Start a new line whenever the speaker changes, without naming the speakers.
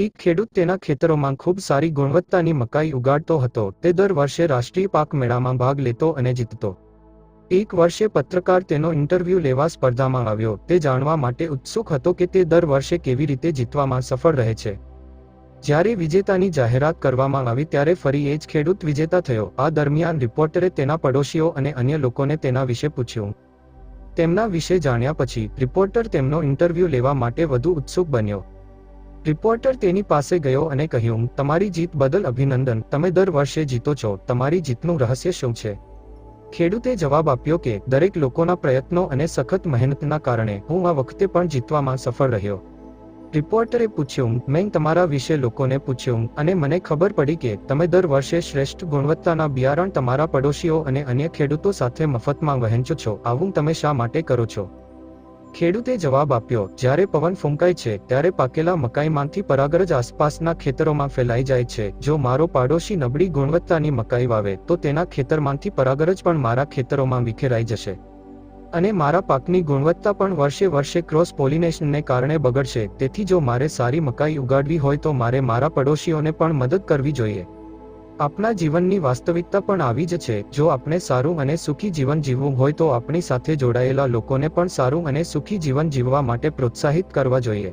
એક ખેડૂત તેના ખેતરોમાં ખૂબ સારી ગુણવત્તાની મકાઈ ઉગાડતો હતો. તે દર વર્ષે રાષ્ટ્રીય પાક મેળામાં ભાગ લેતો અને જીતતો. એક વર્ષે પત્રકાર તેનો ઇન્ટરવ્યૂ લેવા સ્પર્ધામાં આવ્યો. તે જાણવા માટે ઉત્સુક હતો કે તે દર વર્ષે કેવી રીતે જીતવામાં સફળ રહે છે. જ્યારે વિજેતાની જાહેરાત કરવામાં આવી ત્યારે ફરી એ જ ખેડૂત વિજેતા થયો. આ દરમિયાન રિપોર્ટરે તેના પડોશીઓ અને અન્ય લોકોને તેના વિશે પૂછ્યું. તેમના વિશે જાણ્યા પછી રિપોર્ટર તેમનો ઇન્ટરવ્યૂ લેવા માટે વધુ ઉત્સુક બન્યો. રિપોર્ટર તેની પાસે ગયો અને કહ્યું, તમારી જીત બદલ અભિનંદન. તમે દર વર્ષે જીતો છો. તમારી જીતનું રહસ્ય શું છે? ખેડૂતે જવાબ આપ્યો કે, દરેક લોકોના પ્રયત્નો અને સખત મહેનતના કારણે હું આ વખતે પણ જીતવામાં સફળ રહ્યો. રિપોર્ટરે પૂછ્યું, મેં તમારા વિશે લોકોને પૂછ્યું અને મને ખબર પડી કે તમે દર વર્ષે શ્રેષ્ઠ ગુણવત્તાના બિયારણ તમારા પડોશીઓ અને અન્ય ખેડૂતો સાથે મફતમાં વહેંચો છો. આવું તમે શા માટે કરો છો? ખેડૂતે જવાબ આપ્યો, જ્યારે પવન ફૂંકાય છે, ત્યારે પાકેલા મકાઈમાંથી પરાગરજ આસપાસના ખેતરોમાં ફેલાઈ જાય છે. જો મારો પાડોશી નબળી ગુણવત્તાની મકાઈ વાવે, તો તેના ખેતરમાંથી પરાગરજ પણ મારા ખેતરોમાં વિખેરાઈ જશે. અને મારા પાકની ગુણવત્તા પણ વર્ષે વર્ષે ક્રોસ પોલિનેશનને કારણે બગડશે. તેથી જો મારે સારી મકાઈ ઉગાડવી હોય તો મારે મારા પડોશીઓને પણ મદદ કરવી જોઈએ. આપણા જીવનની વાસ્તવિકતા પણ આવી જ છે. જો આપણે સારું અને સુખી જીવન જીવવું હોય તો આપણી સાથે જોડાયેલા લોકોને પણ સારું અને સુખી જીવન જીવવા માટે પ્રોત્સાહિત કરવા જોઈએ.